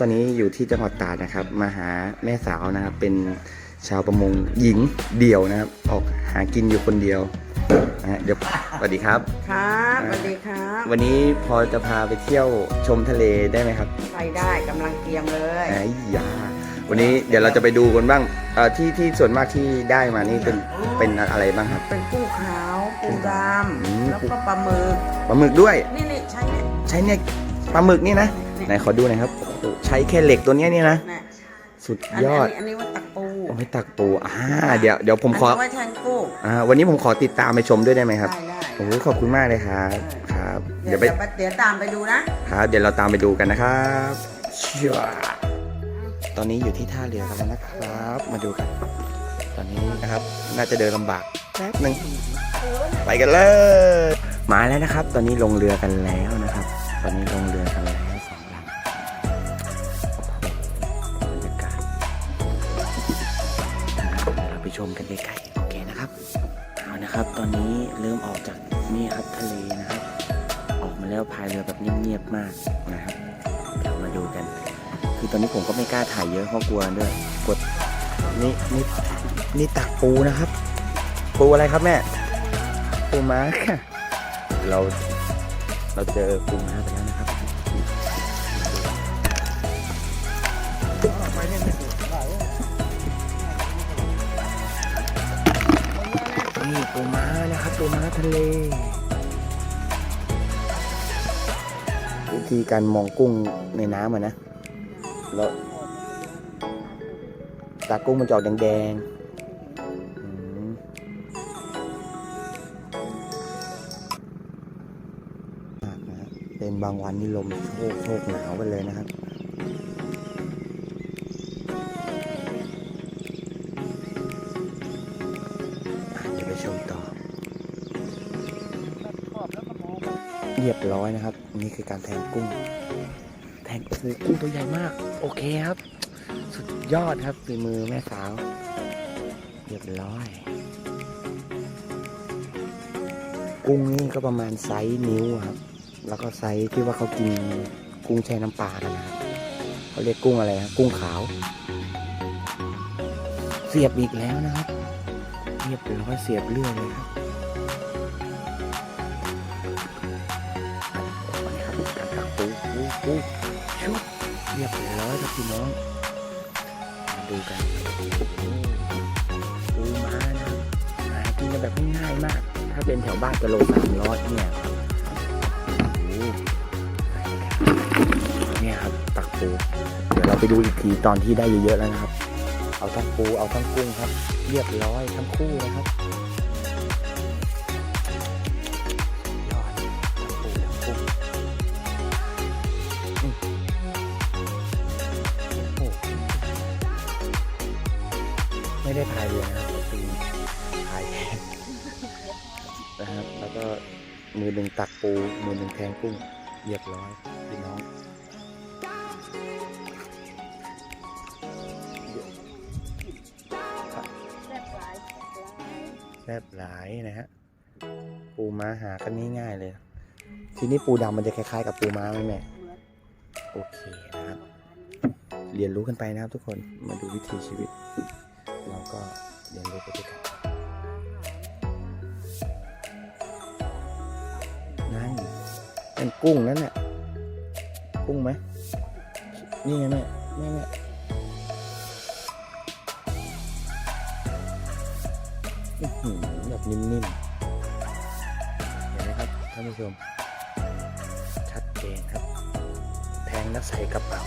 ตอนนี้อยู่ที่จังหวัดตราดนะครับ มาหาแม่สาวนะครับ เป็นชาวประมงหญิงเดี่ยวนะครับ ออกหากินอยู่คนเดียวนะฮะเดี๋ยวสวัสดีครับ ครับสวัสดีครับวันนี้พอจะพาไปเที่ยวชมทะเลได้ไหมครับไปได้กำลังเตรียมเลยไอ้ยาวันนี้เดี๋ยวเราจะไปดูกันบ้างเอ่อที่ที่ส่วนมากที่ได้มานี่เป็นเป็นอะไรบ้างครับ เป็นกุ้งขาวปูดอืมำแล้วก็ปลาหมึกปลาหมึกด้วย นี่นี่ใช้เนี่ยใช้เนี่ยปลาหมึกนี่นะ ไหนขอดูหน่อยครับโอ้โหใช้แค่เหล็กตัวเนี้ยนี่นะเนี่ยสุดอันยนี้อด อันนี้ว่าตักปูโอ้ยตักปูอ่าเดี๋ยวเดี๋ยวผมขอ นนี้ไว้แทนกุ้งอ่า วันนี้ผมขอติดตามไปชมด้วยได้ไหมครับ ได้ได้โอ้โหขอบคุณมากเลยครับ ครับ เดี๋เดี๋ยยววไป เดี๋ยวเดี๋ยวตามไปดูนะครับ เดี๋ยวเราตามไปดูกันนะครับเชื่อตอนนี้อยู่ที่ท่าเรือกันแล้วนะครับ มาดูกัน ตอนนี้นะครับ น่าจะเดินลำบากแป๊บหนึ่งไปกันเลย มาแล้วนะครับ ตอนนี้ลงเรือกันแล้วนะครับ ตอนนี้ลงเรือกันแล้ว ชมกันใกล้ๆโอเคนะครับเอานะครับ ตอนนี้เริ่มออกจากนี่ครับทะเลนะครับ ออกมาแล้วพายเรือแบบเงียบๆมากนะครับเดี๋ยวมาดูกัน คือตอนนี้ผมก็ไม่กล้าถ่ายเยอะเพราะกลัวด้วยกดนี่นี่นี่ตักปูนะครับ ปูอะไรครับแม่ปูม้าค่ะเราเราเจอปูม้าไปแล้วนะ ปูม้าทะเล วิธีการมองกุ้งในน้ำอะนะ แล้วตากุ้งมันจะออกแดงๆเป็นบางวันนี่ลมโชกโชกหนาวไปเลยนะครับ เรียบร้อยนะครับ นี่คือการแทงกุ้ง แทงโอ้โหกุ้งตัวใหญ่มาก โอเคครับ สุดยอดครับฝีมือแม่สาว เรียบร้อย กุ้งนี่ก็ประมาณไซส์นิ้วครับ แล้วก็ไซส์ที่ว่าเขากินกุ้งแช่น้ำปลากันนะครับเขาเรียกกุ้งอะไรครับกุ้งขาว เสียบอีกแล้วนะครับ เรียบร้อยเสียบเรื่อยเลยครับ ปูชุบเรียบร้อยครับพี่น้อง มาดูกันปูม้านะหากินกันแบบง่ายมาก ถ้าเป็นแถวบ้านจะโลสามร้อยเนี่ยเนี่ยครับตักปู เดี๋ยวเราไปดูอีกทีตอนที่ได้เยอะๆแล้วนะครับ เอาทั้งปูเอาทั้งกุ้งครับ เรียบร้อยทั้งคู่นะครับ ไม่ได้พายเรือนะครับก็คือพายแค่นะครับ แล้วก็มือหนึ่งตักปู มือหนึ่งแทงกุ้งเรียบร้อยพี่น้องแซบหลายนะฮะปูม้าหากันง่ายๆเลย ทีนี้ปูดำมันจะคล้ายๆกับปูม้าไหมแม่โอเคนะครับ เรียนรู้กันไปนะครับทุกคนมาดูวิถีชีวิต เป็นกุ้งนั่นแหละกุ้งไหมนี่ไงแม่แม่แม่แบบนิ่มๆเห็นไหมครับท่านผู้ชมชัดเจนครับ แทงแล้วใส่กระเป๋า